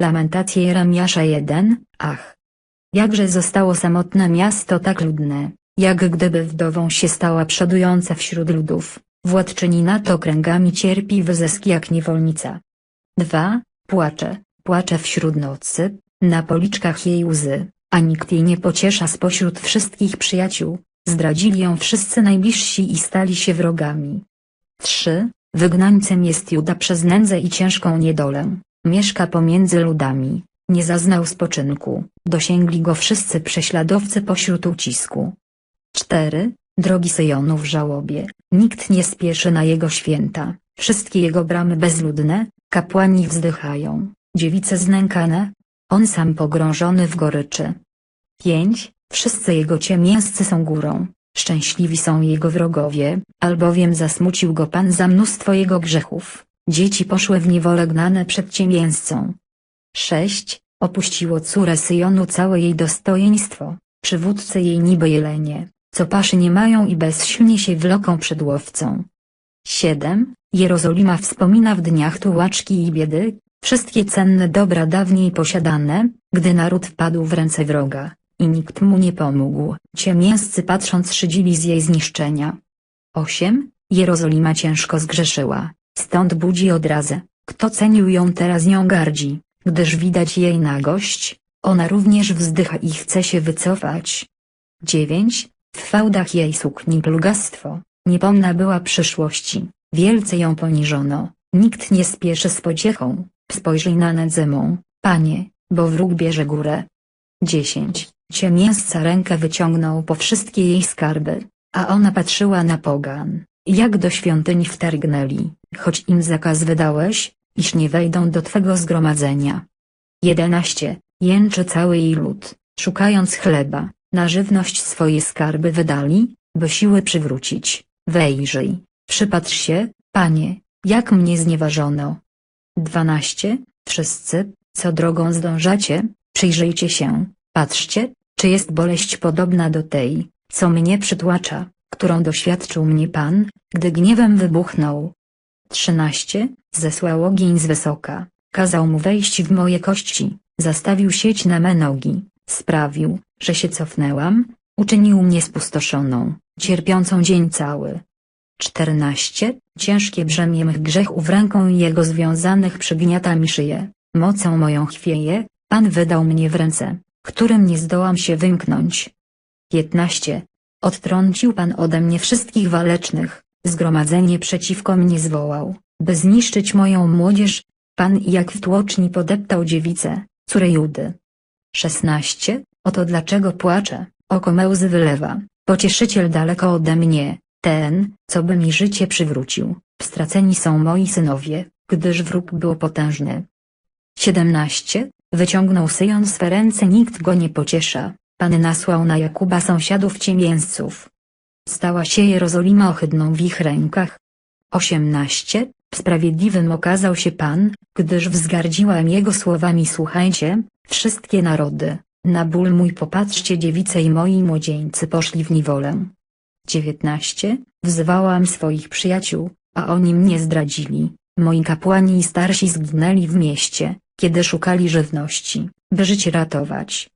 Lamentacje Jeremiasza 1, ach. Jakże zostało samotne miasto tak ludne, jak gdyby wdową się stała przodująca wśród ludów, władczyni nad okręgami cierpi wyzysk jak niewolnica. 2. Płacze, płacze wśród nocy, na policzkach jej łzy, a nikt jej nie pociesza spośród wszystkich przyjaciół, zdradzili ją wszyscy najbliżsi i stali się wrogami. 3. Wygnańcem jest Juda przez nędzę i ciężką niedolę, mieszka pomiędzy ludami, nie zaznał spoczynku, dosięgli go wszyscy prześladowcy pośród ucisku. 4. Drogi Syjonu w żałobie, nikt nie spieszy na jego święta, wszystkie jego bramy bezludne, kapłani wzdychają, dziewice znękane, on sam pogrążony w goryczy. 5. Wszyscy jego ciemięscy są górą, szczęśliwi są jego wrogowie, albowiem zasmucił go Pan za mnóstwo jego grzechów, dzieci poszły w niewolę gnane przed ciemięscą. 6. Opuściło córę Syjonu całe jej dostojeństwo, przywódcy jej niby jelenie, co paszy nie mają i bezsilnie się wloką przed łowcą. 7. Jerozolima wspomina w dniach tułaczki i biedy, wszystkie cenne dobra dawniej posiadane, gdy naród wpadł w ręce wroga, i nikt mu nie pomógł, ciemięscy patrząc szydzili z jej zniszczenia. 8. Jerozolima ciężko zgrzeszyła, stąd budzi odrazę, kto cenił ją teraz nią gardzi, gdyż widać jej nagość, ona również wzdycha i chce się wycofać. 9. W fałdach jej sukni plugastwo, niepomna była przyszłości, wielce ją poniżono, nikt nie spieszy z pociechą, spojrzyj na nędzę mą, panie, bo wróg bierze górę. 10. Ciemięsca rękę wyciągnął po wszystkie jej skarby, a ona patrzyła na pogan, jak do świątyni wtargnęli, choć im zakaz wydałeś, iż nie wejdą do twego zgromadzenia. 11. Jęczy cały jej lud, szukając chleba, na żywność swoje skarby wydali, by siły przywrócić. Wejrzyj, przypatrz się, panie, jak mnie znieważono. 12. Wszyscy, co drogą zdążacie, przyjrzyjcie się, patrzcie, czy jest boleść podobna do tej, co mnie przytłacza, którą doświadczył mnie Pan, gdy gniewem wybuchnął. 13. Zesłał ogień z wysoka, kazał mu wejść w moje kości, zastawił sieć na me nogi, sprawił, że się cofnęłam, uczynił mnie spustoszoną, cierpiącą dzień cały. 14. Ciężkie brzemię mych grzechów ręką jego związanych przygniata mi szyję, mocą moją chwieje, Pan wydał mnie w ręce, którym nie zdołam się wymknąć. 15. Odtrącił Pan ode mnie wszystkich walecznych, zgromadzenie przeciwko mnie zwołał, by zniszczyć moją młodzież, Pan jak w tłoczni podeptał dziewicę, córę Judy. 16. Oto dlaczego płaczę, oko me łzy wylewa, pocieszyciel daleko ode mnie, ten, co by mi życie przywrócił, straceni są moi synowie, gdyż wróg był potężny. 17. Wyciągnął Syjon swe ręce nikt go nie pociesza, Pan nasłał na Jakuba sąsiadów ciemięzców. Stała się Jerozolima ohydną w ich rękach. 18. Sprawiedliwym okazał się Pan, gdyż wzgardziłam Jego słowami słuchajcie, wszystkie narody, na ból mój popatrzcie dziewice i moi młodzieńcy poszli w niewolę. 19. Wzywałam swoich przyjaciół, a oni mnie zdradzili, moi kapłani i starsi zginęli w mieście, kiedy szukali żywności, by życie ratować.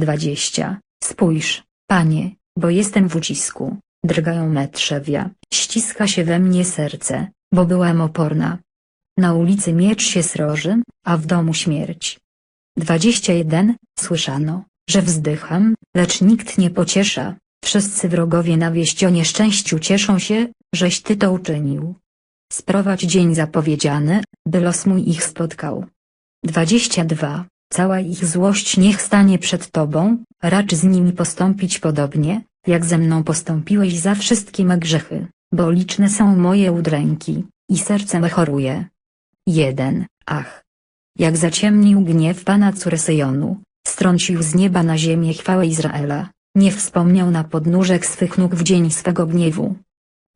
20. Spójrz, panie, bo jestem w ucisku, drgają me trzewia, ściska się we mnie serce, bo byłam oporna. Na ulicy miecz się sroży, a w domu śmierć. 21. Słyszano, że wzdycham, lecz nikt nie pociesza, wszyscy wrogowie na wieść o nieszczęściu cieszą się, żeś ty to uczynił. Sprowadź dzień zapowiedziany, by los mój ich spotkał. 22. Cała ich złość niech stanie przed Tobą, racz z nimi postąpić podobnie, jak ze mną postąpiłeś za wszystkie me grzechy, bo liczne są moje udręki, i serce me choruje. 1. Ach! Jak zaciemnił gniew Pana córy Syjonu, strącił z nieba na ziemię chwałę Izraela, nie wspomniał na podnóżek swych nóg w dzień swego gniewu.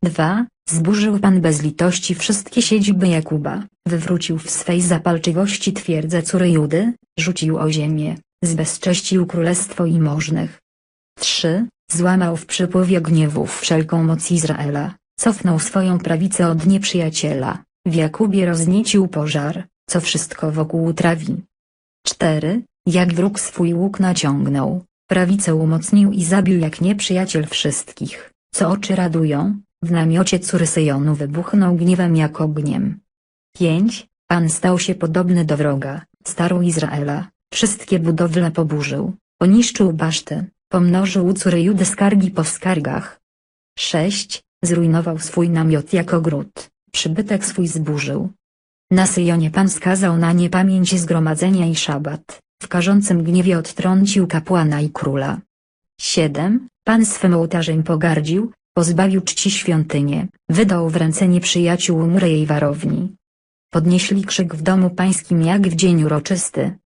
2. Zburzył Pan bez litości wszystkie siedziby Jakuba, wywrócił w swej zapalczywości twierdzę córy Judy, rzucił o ziemię, zbezcześcił królestwo i możnych. 3. Złamał w przypływie gniewów wszelką moc Izraela, cofnął swoją prawicę od nieprzyjaciela, w Jakubie rozniecił pożar, co wszystko wokół trawi. 4. Jak wróg swój łuk naciągnął, prawicę umocnił i zabił jak nieprzyjaciel wszystkich, co oczy radują, w namiocie córy Syjonu wybuchnął gniewem jak ogniem. 5. Pan stał się podobny do wroga, staru Izraela, wszystkie budowle poburzył, poniszczył baszty, pomnożył córy skargi po skargach. 6. Zrujnował swój namiot jako gród, przybytek swój zburzył. Na Syjonie Pan skazał na niepamięć zgromadzenia i szabat, w karzącym gniewie odtrącił kapłana i króla. 7. Pan swym ołtarzem pogardził, pozbawił czci świątynię, wydał w ręce nieprzyjaciół mury jej warowni. Podnieśli krzyk w domu pańskim jak w dzień uroczysty.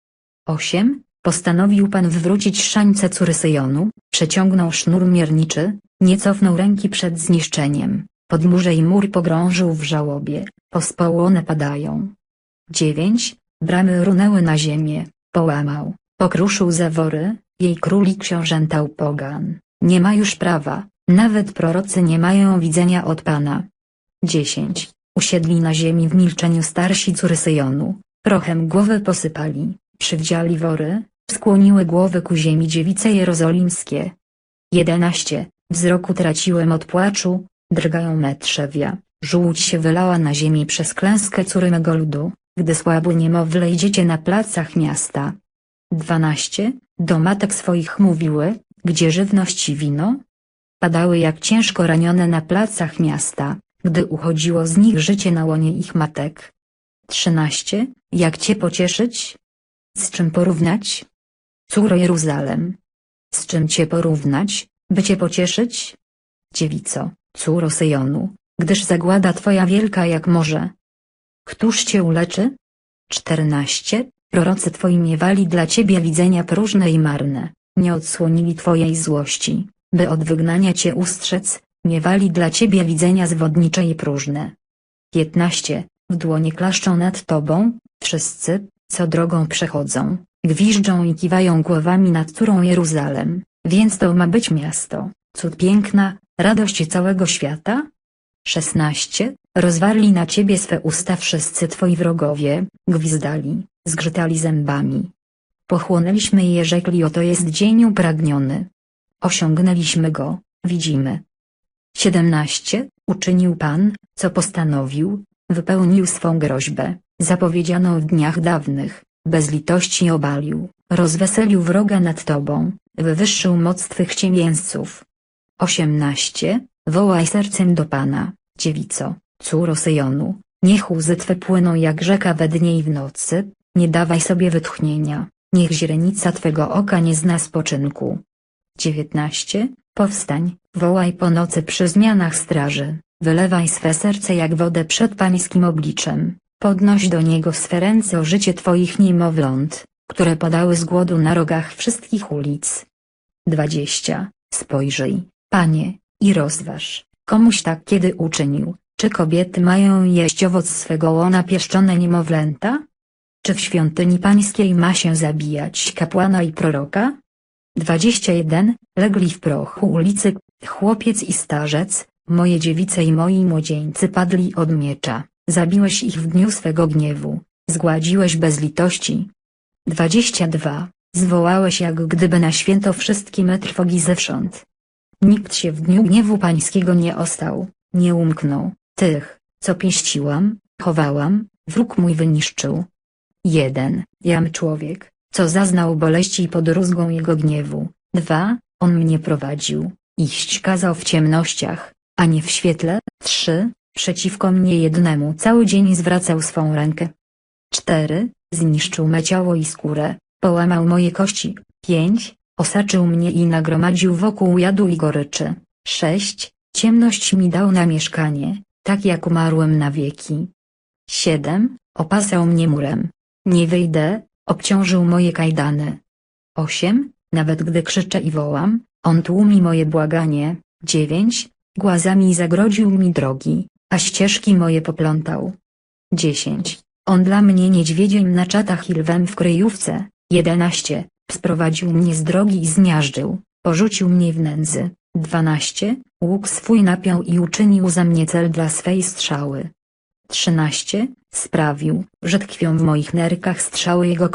8. Postanowił Pan wywrócić szańce córy Syjonu, przeciągnął sznur mierniczy, nie cofnął ręki przed zniszczeniem, podmurze i mur pogrążył w żałobie, pospoły one padają. 9. Bramy runęły na ziemię, połamał, pokruszył zawory, jej króli książęta pogan, nie ma już prawa, nawet prorocy nie mają widzenia od Pana. 10. Usiedli na ziemi w milczeniu starsi córy Syjonu, prochem głowy posypali, przywdziali wory, skłoniły głowy ku ziemi dziewice jerozolimskie. 11. Wzroku traciłem od płaczu, drgają me trzewia, żółć się wylała na ziemi przez klęskę córy mego ludu, gdy słabo niemowlę i dziecię na placach miasta. 12. Do matek swoich mówiły, gdzie żywność i wino? Padały jak ciężko ranione na placach miasta, gdy uchodziło z nich życie na łonie ich matek. 13. Jak cię pocieszyć? Z czym porównać? Córo Jeruzalem. Z czym cię porównać, by cię pocieszyć? Dziewico, córo Syjonu, gdyż zagłada twoja wielka jak morze. Któż cię uleczy? 14. Prorocy twoi miewali dla ciebie widzenia próżne i marne, nie odsłonili twojej złości, by od wygnania cię ustrzec, miewali dla ciebie widzenia zwodnicze i próżne. 15. W dłonie klaszczą nad tobą, wszyscy, co drogą przechodzą, gwiżdżą i kiwają głowami nad którą Jeruzalem, więc to ma być miasto, cud piękna, radość całego świata? 16. Rozwarli na ciebie swe usta wszyscy twoi wrogowie, gwizdali, zgrzytali zębami. Pochłonęliśmy je rzekli oto jest dzień upragniony. Osiągnęliśmy go, widzimy. 17. Uczynił Pan, co postanowił, wypełnił swą groźbę, zapowiedzianą w dniach dawnych, bez litości obalił, rozweselił wroga nad tobą, wywyższył moc twych ciemięzców. 18. Wołaj sercem do Pana, dziewico, córo Syjonu, niech łzy twe płyną jak rzeka we dnie i w nocy, nie dawaj sobie wytchnienia, niech źrenica twego oka nie zna spoczynku. 19. Powstań, wołaj po nocy przy zmianach straży, wylewaj swe serce jak wodę przed pańskim obliczem, podnoś do niego swe ręce o życie twoich niemowląt, które padały z głodu na rogach wszystkich ulic. 20. Spojrzyj, panie, i rozważ, komuś tak kiedy uczynił, czy kobiety mają jeść owoc swego łona pieszczone niemowlęta? Czy w świątyni pańskiej ma się zabijać kapłana i proroka? 21. Legli w prochu ulicy, chłopiec i starzec, moje dziewice i moi młodzieńcy padli od miecza, zabiłeś ich w dniu swego gniewu, zgładziłeś bez litości. 22. Zwołałeś jak gdyby na święto wszystkie me trwogi zewsząd. Nikt się w dniu gniewu pańskiego nie ostał, nie umknął, tych, co pieściłam, chowałam, wróg mój wyniszczył. 1. Jam człowiek, co zaznał boleści pod rózgą jego gniewu. 2. On mnie prowadził, iść kazał w ciemnościach, a nie w świetle. 3. Przeciwko mnie jednemu cały dzień zwracał swą rękę. 4. Zniszczył me ciało i skórę, połamał moje kości. 5. Osaczył mnie i nagromadził wokół jadu i goryczy. 6. Ciemność mi dał na mieszkanie, tak jak umarłem na wieki. 7. Opasał mnie murem. Nie wyjdę, obciążył moje kajdany. 8. Nawet gdy krzyczę i wołam, on tłumi moje błaganie. 9. Głazami zagrodził mi drogi, a ścieżki moje poplątał. 10. On dla mnie niedźwiedziem na czatach i lwem w kryjówce. 11. Sprowadził mnie z drogi i zmiażdżył, porzucił mnie w nędzy. 12. Łuk swój napiął i uczynił za mnie cel dla swej strzały. 13. Sprawił, że tkwią w moich nerkach strzały jego